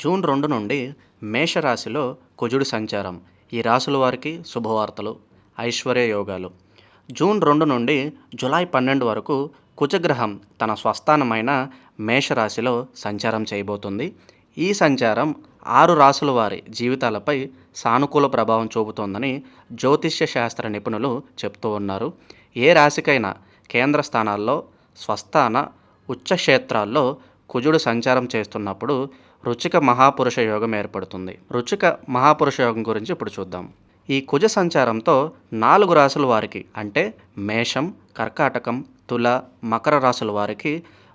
June రెండు నుండి మేషరాశిలో కుజుడు సంచారం. ఈ రాశుల వారికి శుభవార్తలు ఐశ్వర్య యోగాలు. జూన్ రెండు నుండి జులై పన్నెండు వరకు కుజగ్రహం తన స్వస్థానమైన మేషరాశిలో సంచారం చేయబోతుంది. ఈ సంచారం ఆరు రాశుల వారి జీవితాలపై సానుకూల ప్రభావం చూపుతోందని జ్యోతిష్య శాస్త్ర నిపుణులు చెప్తూ ఉన్నారు. ఏ రాశికైనా కేంద్ర స్థానాల్లో స్వస్థాన ఉచ్చ క్షేత్రాల్లో కుజుడు సంచారం చేస్తున్నప్పుడు రుచిక మహాపురుష యోగం ఏర్పడుతుంది. రుచిక మహాపురుష యోగం గురించి ఇప్పుడు చూద్దాం. ఈ కుజ సంచారంతో నాలుగు రాసుల వారికి అంటే మేషం కర్కాటకం తుల మకర రాసుల వారికి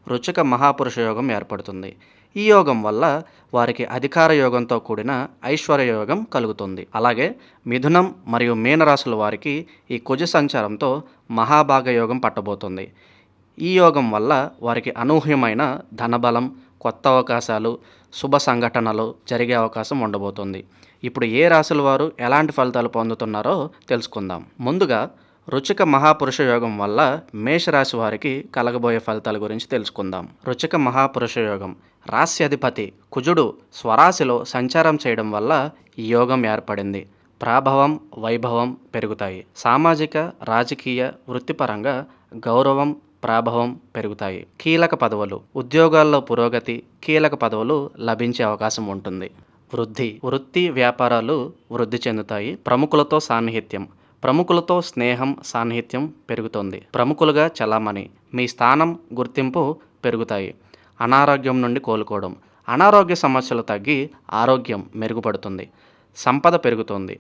రుచిక మహాపురుష యోగం ఏర్పడుతుంది. ఈ యోగం వల్ల వారికి అధికార యోగంతో కూడిన ఐశ్వర్య యోగం కలుగుతుంది. అలాగే మిథునం మరియు మీనరాశుల వారికి ఈ కుజ సంచారంతో మహాభాగ యోగం పట్టబోతుంది. ఈ యోగం వల్ల వారికి అనూహ్యమైన ధనబలం కొత్త అవకాశాలు శుభ సంఘటనలు జరిగే అవకాశం ఉండబోతుంది. ఇప్పుడు ఏ రాశుల వారు ఎలాంటి ఫలితాలు పొందుతున్నారో తెలుసుకుందాం. ముందుగా రుచిక మహాపురుష యోగం వల్ల మేషరాశి వారికి కలగబోయే ఫలితాల గురించి తెలుసుకుందాం. రుచిక మహాపురుష యోగం రాశ్యాధిపతి కుజుడు స్వరాశిలో సంచారం చేయడం వల్ల ఈ యోగం ఏర్పడింది. ప్రాభవం వైభవం పెరుగుతాయి. సామాజిక రాజకీయ వృత్తిపరంగా గౌరవం ప్రాభవం పెరుగుతాయి. కీలక పదవులు ఉద్యోగాల్లో పురోగతి కీలక పదవులు లభించే అవకాశం ఉంటుంది. వృద్ధి వృత్తి వ్యాపారాలు వృద్ధి చెందుతాయి. ప్రముఖులతో సాన్నిహిత్యం ప్రముఖులతో స్నేహం సాన్నిహిత్యం పెరుగుతుంది. ప్రముఖులుగా చలామణి మీ స్థానం గుర్తింపు పెరుగుతాయి. అనారోగ్యం నుండి కోలుకోవడం అనారోగ్య సమస్యలు తగ్గి ఆరోగ్యం మెరుగుపడుతుంది. సంపద పెరుగుతుంది.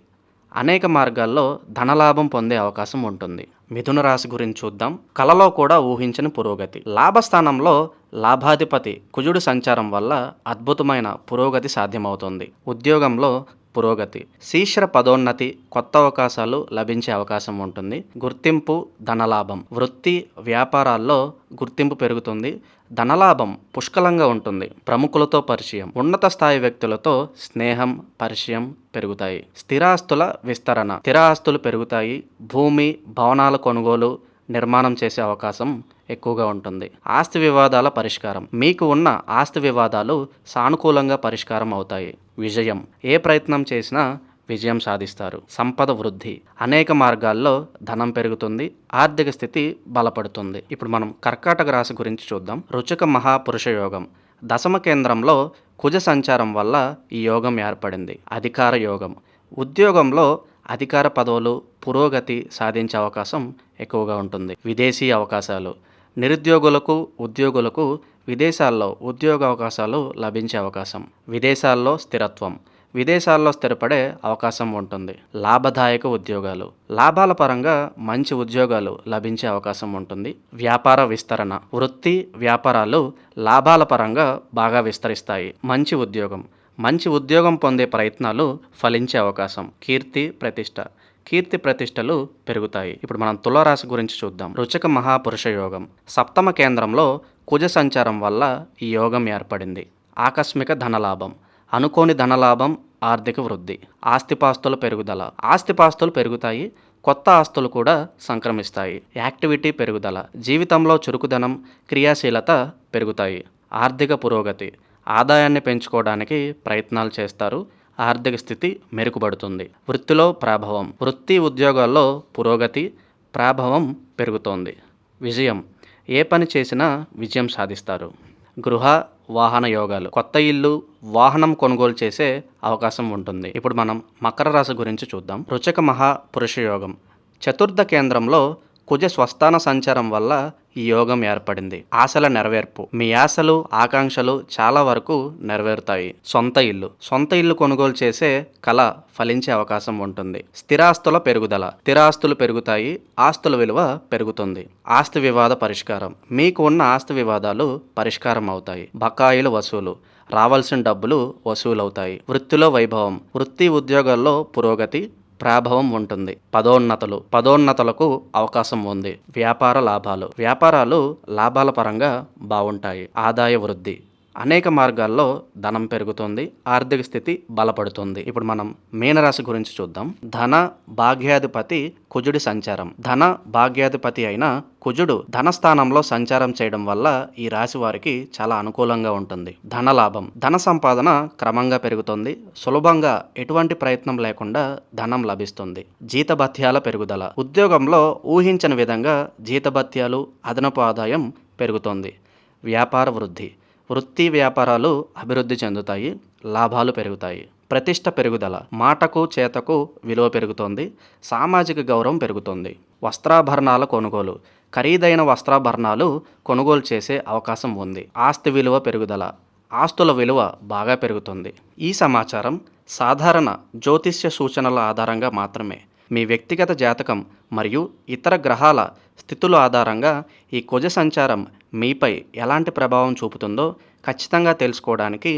అనేక మార్గాల్లో ధనలాభం పొందే అవకాశం ఉంటుంది. మిథున రాశి గురించి చూద్దాం. కలలో కూడా ఊహించని పురోగతి. లాభస్థానంలో లాభాధిపతి కుజుడు సంచారం వల్ల అద్భుతమైన పురోగతి సాధ్యమవుతుంది. ఉద్యోగంలో పురోగతి. శీఘ్ర పదోన్నతి కొత్త అవకాశాలు లభించే అవకాశం ఉంటుంది. గుర్తింపు ధనలాభం. వృత్తి వ్యాపారాల్లో గుర్తింపు పెరుగుతుంది. ధనలాభం పుష్కలంగా ఉంటుంది. ప్రముఖులతో పరిచయం. ఉన్నత స్థాయి వ్యక్తులతో స్నేహం పరిచయం పెరుగుతాయి. స్థిరాస్తుల విస్తరణ. స్థిర ఆస్తులు పెరుగుతాయి. భూమి భవనాల కొనుగోలు నిర్మాణం చేసే అవకాశం ఎక్కువగా ఉంటుంది. ఆస్తి వివాదాల పరిష్కారం. మీకు ఉన్న ఆస్తి వివాదాలు సానుకూలంగా పరిష్కారం అవుతాయి. విజయం. ఏ ప్రయత్నం చేసినా విజయం సాధిస్తారు. సంపద వృద్ధి. అనేక మార్గాల్లో ధనం పెరుగుతుంది. ఆర్థిక స్థితి బలపడుతుంది. ఇప్పుడు మనం కర్కాటక రాశి గురించి చూద్దాం. రుచక మహాపురుష యోగం. దశమ కేంద్రంలో కుజ సంచారం వల్ల ఈ యోగం ఏర్పడింది. అధికార యోగం. ఉద్యోగంలో అధికార పదవులు పురోగతి సాధించే అవకాశం ఎక్కువగా ఉంటుంది. విదేశీ అవకాశాలు. నిరుద్యోగులకు ఉద్యోగులకు విదేశాల్లో ఉద్యోగ అవకాశాలు లభించే అవకాశం. విదేశాల్లో స్థిరత్వం. విదేశాల్లో స్థిరపడే అవకాశం ఉంటుంది. లాభదాయక ఉద్యోగాలు. లాభాల పరంగా మంచి ఉద్యోగాలు లభించే అవకాశం ఉంటుంది. వ్యాపార విస్తరణ. వృత్తి వ్యాపారాలు లాభాల పరంగా బాగా విస్తరిస్తాయి. మంచి ఉద్యోగం. మంచి ఉద్యోగం పొందే ప్రయత్నాలు ఫలించే అవకాశం. కీర్తి ప్రతిష్ట కీర్తి ప్రతిష్టలు పెరుగుతాయి. ఇప్పుడు మనం తులారాశి గురించి చూద్దాం. రుచక మహాపురుష యోగం సప్తమ కేంద్రంలో కుజ సంచారం వల్ల ఈ యోగం ఏర్పడింది. ఆకస్మిక ధనలాభం. అనుకోని ధనలాభం ఆర్థిక వృద్ధి. ఆస్తిపాస్తుల పెరుగుదల. ఆస్తిపాస్తులు పెరుగుతాయి. కొత్త ఆస్తులు కూడా సంక్రమిస్తాయి. యాక్టివిటీ పెరుగుదల. జీవితంలో చురుకుదనం క్రియాశీలత పెరుగుతాయి. ఆర్థిక పురోగతి. ఆదాయాన్ని పెంచుకోవడానికి ప్రయత్నాలు చేస్తారు. ఆర్థిక స్థితి మెరుగుపడుతుంది. వృత్తిలో ప్రాభవం. వృత్తి ఉద్యోగాల్లో పురోగతి ప్రాభవం పెరుగుతోంది. విజయం. ఏ పని చేసినా విజయం సాధిస్తారు. గృహ వాహన యోగాలు. కొత్త ఇల్లు వాహనం కొనుగోలు చేసే అవకాశం ఉంటుంది. ఇప్పుడు మనం మకర రాశి గురించి చూద్దాం. రుచక మహా పురుష యోగం. చతుర్థ కేంద్రంలో కుజ స్వస్థాన సంచారం వల్ల ఈ యోగం ఏర్పడింది. ఆశల నెరవేర్పు. మీ ఆశలు ఆకాంక్షలు చాలా వరకు నెరవేరుతాయి. సొంత ఇల్లు. సొంత ఇల్లు కొనుగోలు చేసే కళ ఫలించే అవకాశం ఉంటుంది. స్థిరాస్తుల పెరుగుదల. స్థిరాస్తులు పెరుగుతాయి. ఆస్తుల విలువ పెరుగుతుంది. ఆస్తి వివాద పరిష్కారం. మీకు ఉన్న ఆస్తి వివాదాలు పరిష్కారం అవుతాయి. బకాయిలు వసూలు. రావాల్సిన డబ్బులు వసూలవుతాయి. వృత్తిలో వైభవం. వృత్తి ఉద్యోగాల్లో పురోగతి ప్రాభవం ఉంటుంది. పదోన్నతలు. పదోన్నతలకు అవకాశం ఉంది. వ్యాపార లాభాలు. వ్యాపారాలు లాభాల పరంగా బాగుంటాయి. ఆదాయ వృద్ధి. అనేక మార్గాల్లో ధనం పెరుగుతుంది ఆర్థిక స్థితి బలపడుతుంది. ఇప్పుడు మనం మీనరాశి గురించి చూద్దాం. ధన భాగ్యాధిపతి కుజుడి సంచారం. ధన భాగ్యాధిపతి అయిన కుజుడు ధనస్థానంలో సంచారం చేయడం వల్ల ఈ రాశి వారికి చాలా అనుకూలంగా ఉంటుంది. ధన లాభం. ధన సంపాదన క్రమంగా పెరుగుతుంది. సులభంగా ఎటువంటి ప్రయత్నం లేకుండా ధనం లభిస్తుంది. జీతభత్యాల పెరుగుదల. ఉద్యోగంలో ఊహించని విధంగా జీతభత్యాలు అదనపు ఆదాయం పెరుగుతుంది. వ్యాపార వృద్ధి. వృత్తి వ్యాపారాలు అభివృద్ధి చెందుతాయి లాభాలు పెరుగుతాయి. ప్రతిష్ట పెరుగుదల మాటకు చేతకు విలువ పెరుగుతోంది సామాజిక గౌరవం పెరుగుతుంది. వస్త్రాభరణాల కొనుగోలు ఖరీదైన వస్త్రాభరణాలు కొనుగోలు చేసే అవకాశం ఉంది. ఆస్తి విలువ పెరుగుదల ఆస్తుల విలువ బాగా పెరుగుతుంది. ఈ సమాచారం సాధారణ జ్యోతిష్య సూచనల ఆధారంగా మాత్రమే. మీ వ్యక్తిగత జాతకం మరియు ఇతర గ్రహాల స్థితుల ఆధారంగా ఈ కుజ సంచారం మీపై ఎలాంటి ప్రభావం చూపుతుందో ఖచ్చితంగా తెలుసుకోవడానికి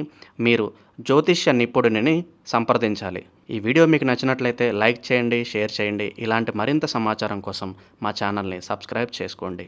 మీరు జ్యోతిష్య నిపుణుడిని సంప్రదించాలి. ఈ వీడియో మీకు నచ్చినట్లయితే లైక్ చేయండి షేర్ చేయండి. ఇలాంటి మరింత సమాచారం కోసం మా ఛానల్ని సబ్స్క్రైబ్ చేసుకోండి.